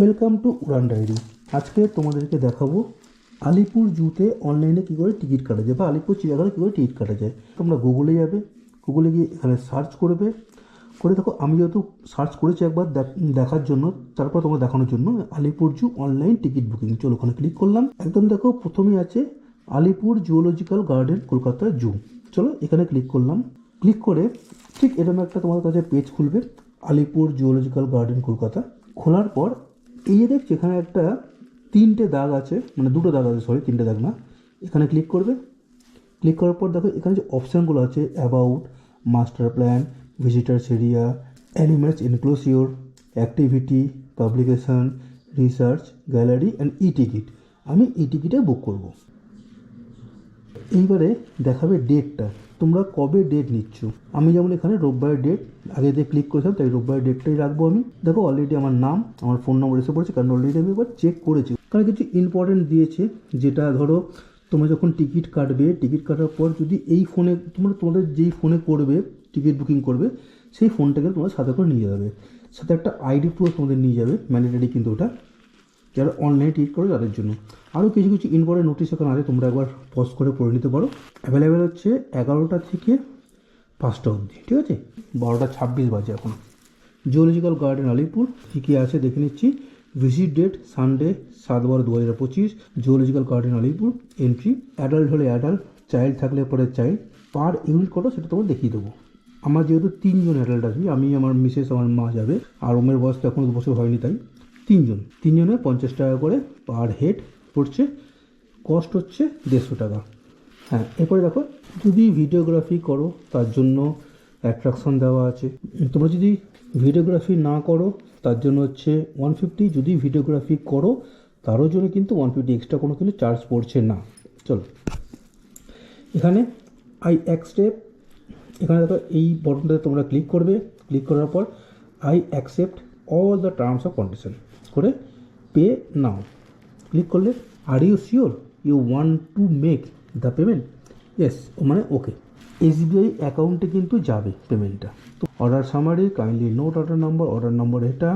Welcome to Udaan diary আজকে তোমাদেরকে দেখাবো আলিপুর জুতে অনলাইনে কী করে টিকিট কাটা যায় বা আলিপুর চিড়িয়াখানায় কী করে টিকিট কাটা যায়। তোমরা গুগলে যাবে গুগলে গিয়ে এখানে সার্চ করবে। করে দেখো, আমি যেহেতু সার্চ করেছি একবার দেখ- দেখার জন্য, তারপর তোমরা দেখানোর জন্য Alipur zoo online ticket booking চলো ওখানে ক্লিক করলাম। একদম দেখো, প্রথমেই আছে Alipur zoological garden Kolkata zoo চলো এখানে ক্লিক করলাম। ক্লিক করে ঠিক এরকম একটা তোমাদের কাছে পেজ খুলবে, আলিপুর জুওলজিক্যাল গার্ডেন কলকাতা। খোলার পর এই যে দেখছি, এখানে একটা তিনটে দাগ আছে মানে দুটো দাগ আছে সরি তিনটে দাগ না। এখানে ক্লিক করবে। ক্লিক করার পর দেখো, এখানে যে অপশানগুলো আছে about master plan visitors area animals enclosure activity publication research gallery and e ticket আমি ই টিকিটে বুক করব। এইবারে দেখাবে ডেটটা তোমরা কবে ডেট নিচ্ছ? আমি যেমন এখানে রোববারের ডেট আগে দিয়ে ক্লিক করেছিলাম, তাই রোববারের ডেটটাই রাখব আমি। দেখো অলরেডি আমার নাম, আমার ফোন নম্বর এসে পড়েছে, কারণ অলরেডি আমি একবার চেক করেছি। কারণ কিছু ইম্পর্টেন্ট দিয়েছে, যেটা ধরো, তোমরা যখন টিকিট কাটবে টিকিট কাটার পর যদি এই ফোনে তোমরা তোমাদের যেই ফোনে করবে টিকিট বুকিং করবে, সেই ফোনটাকে তোমরা সাথে করে নিয়ে যাবে। সাথে একটা আইডি প্রুফ তোমাদের নিয়ে যাবে ম্যান্ডেটারি কিন্তু ওটা, যারা অনলাইনে টিকিট করে তাদের জন্য। আরও কিছু কিছু ইম্পর্টেন্ট নোটিশ এখানে আছে, তোমরা একবার পজ করে পড়ে নিতে পারো। অ্যাভেলেবেল হচ্ছে এগারোটা থেকে পাঁচটা অবধি, ঠিক আছে? বারোটা ছাব্বিশ বাজে এখন। জিওলজিক্যাল গার্ডেন আলিপুর কী কী আছে দেখে নিচ্ছি। ভিজিট ডেট সানডে সাত বারো দু হাজার পঁচিশ। Geological garden Alipur entry adult হলে অ্যাডাল্ট চাইল্ড থাকলে পরে চাইল্ড পার ইউনিট কত সেটা তোমার দেখিয়ে দেবো। আমার যেহেতু তিনজন অ্যাডাল্ট আছি, আমি, আমার মিসেস আমার মা যাবে। আর ওমের বয়স তো এখনও দু বছর হয়নি তাই। তিনজন, তিনজনে পঞ্চাশ টাকা করে পার হেড পড়ছে কস্ট হচ্ছে দেড়শো টাকা। হ্যাঁ এরপরে দেখো, যদি ভিডিওগ্রাফি করো, তার জন্য অ্যাট্রাকশন দেওয়া আছে। তোমরা যদি ভিডিওগ্রাফি না করো, তার জন্য হচ্ছে ওয়ান ফিফটি যদি ভিডিওগ্রাফি করো, তারও জন্য কিন্তু ওয়ান ফিফটি এক্সট্রা কোনো কিন্তু চার্জ পড়ছে না। চলো। এখানে আই অ্যাকসেপ্ট এখানে দেখো, এই বটনটাতে তোমরা ক্লিক করবে। ক্লিক করার পর I accept all the terms of condition করে পে নাও ক্লিক করলে are you sure you want to make the payment yes মানে ওকে এসবিআই অ্যাকাউন্টে কিন্তু যাবে পেমেন্টটা তো order summary kindly note order number order number এটা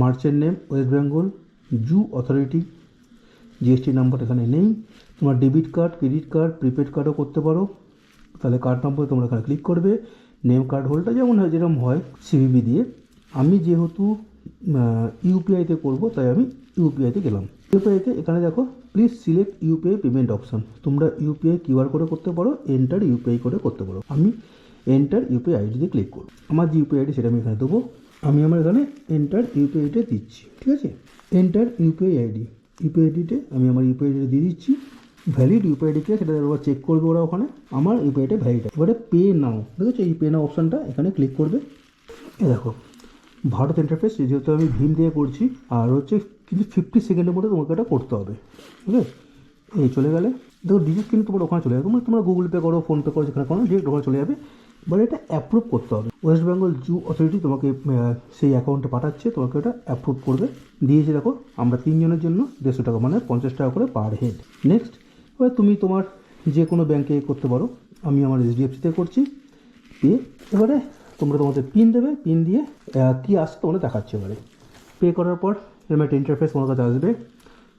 merchant name West Bengal zoo authority GST number এখানে নেই। তোমার debit card credit card prepaid কার্ডও করতে পারো। তাহলে কার্ড নম্বরে তোমরা এখানে ক্লিক করবে। নেম কার্ড হোল্ডার যেমন হয়, যেরকম হয় সিবিবি দিয়ে। আমি যেহেতু ইউপিআইতে করব, তাই আমি ইউপিআইতে গেলাম। ইউপিআইতে এখানে দেখো please select UPI payment option তোমরা ইউপিআই কিউআর করে করতে পারো এন্টার ইউপিআই করে করতে পারো। আমি এন্টার ইউপিআই আইডি দিয়ে ক্লিক করব। আমার যে ইউপিআই আইডি সেটা আমি এখানে দেবো। আমি আমার এখানে এন্টার ইউপিআই আইডিটা দিচ্ছি, ঠিক আছে? এন্টার ইউপিআই আইডি ইউপিআই আইডিতে আমি আমার ইউপিআই আইডিটা দিয়ে দিচ্ছি। ভ্যালিড ইউপিআই আইডিকে সেটা ওরা চেক করবে ওরা ওখানে। আমার ইউপিআইটা ভ্যালিড এবারে পে নাও দেখেছ এই পে নাও অপশানটা এখানে ক্লিক করবে। এ দেখো, ভারত ইন্টারফেস যেহেতু আমি ভীম দিয়ে করছি, আর হচ্ছে কিন্তু ফিফটি সেকেন্ডের মধ্যে তোমাকে এটা করতে হবে আছে এই চলে গেলে, দেখো ডিজিট কিন্তু তোমার ওখানে চলে যাবে। তোমরা তোমরা গুগল পে করো ফোনপে করো, যেখানে করো ডিরেক্ট ওখানে চলে যাবে। বাট এটা অ্যাপ্রুভ করতে হবে। ওয়েস্ট বেঙ্গল জু অথরিটি তোমাকে সেই অ্যাকাউন্টে পাঠাচ্ছে, তোমাকে ওটা অ্যাপ্রুভ করবে। দিয়েছে, দেখো, আমরা তিনজনের জন্য দেড়শো টাকা মানে পঞ্চাশ টাকা করে পার হেড নেক্সট এবার তুমি তোমার যে কোনো ব্যাংকে করতে পারো। আমি আমার এইচডিএফসিতে করছি। পে এবারে তোমরা তোমাদের পিন দেবে। পিন দিয়ে কী আসছে তোমাদের দেখাচ্ছে এবারে। পে করার পর এরকম একটা ইন্টারফেস তোমার কাছে আসবে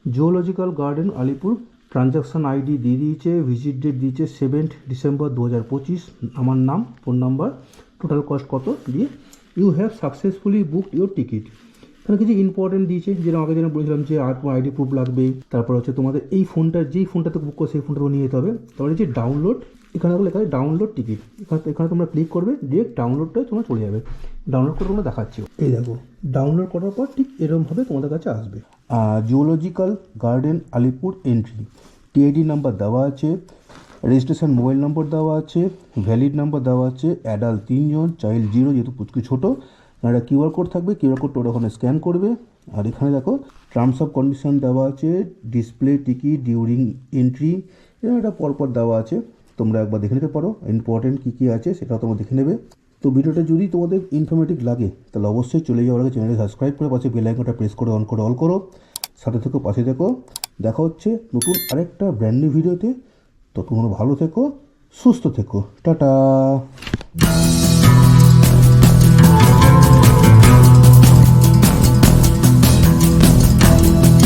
zoological garden Alipur transaction ID দিয়ে দিয়েছে ভিজিট ডেট দিয়েছে সেভেন্থ ডিসেম্বর দু হাজার পঁচিশ। আমার নাম ফোন নাম্বার টোটাল কস্ট কত? দিয়ে you have successfully book your ticket এখানে কিছু ইম্পর্টেন্ট দিয়েছে, যেরকম আগে যেন বলেছিলাম যে আর তোমার আইডি প্রুফ লাগবে, তারপর হচ্ছে তোমাদের এই ফোনটা, যেই ফোনটাতে বুক করো, সেই ফোনটা নিয়ে যেতে হবে। তারপরে যে ডাউনলোড এখানে লেখা আছে ডাউনলোড টিকিট এখানে এখানে তোমরা ক্লিক করবে ডিরেক্ট ডাউনলোডটাই তোমরা চলে যাবে। ডাউনলোড করে তোমরা দেখাচ্ছি। এই দেখো ডাউনলোড করার পর ঠিক এরকমভাবে তোমাদের কাছে আসবে। Geological garden Alipur entry TID number দেওয়া আছে রেজিস্ট্রেশন মোবাইল নম্বর দেওয়া আছে ভ্যালিড নাম্বার দেওয়া আছে অ্যাডাল্ট তিনজন চাইল্ড জিরো যেহেতু পুচকি ছোটো। একটা কিউআর কোড থাকবে কিউআর কোডটা ওরা ওখানে স্ক্যান করবে। আর এখানে দেখো টার্মস অফ কন্ডিশন দেওয়া আছে ডিসপ্লে টিকিট ডিউরিং এন্ট্রি এরকম একটা পরপর দেওয়া আছে। তোমরা একবার দেখে নিতে পারো ইম্পর্টেন্ট কী কী আছে সেটাও তোমরা দেখে নেবে। তো ভিডিওটা যদি তোমাদের ইনফরমেটিভ লাগে, তাহলে অবশ্যই চলে যাওয়ার আগে চ্যানেলটি সাবস্ক্রাইব করে পাশে বেল আইকনটা প্রেস করে অন করে অল করো। সাথে থেকো, পাশে থেকো। দেখা হচ্ছে নতুন আরেকটা ব্র্যান্ড নিউ ভিডিওতে তো। তোমরা ভালো থেকো, সুস্থ থেকো। টাটা!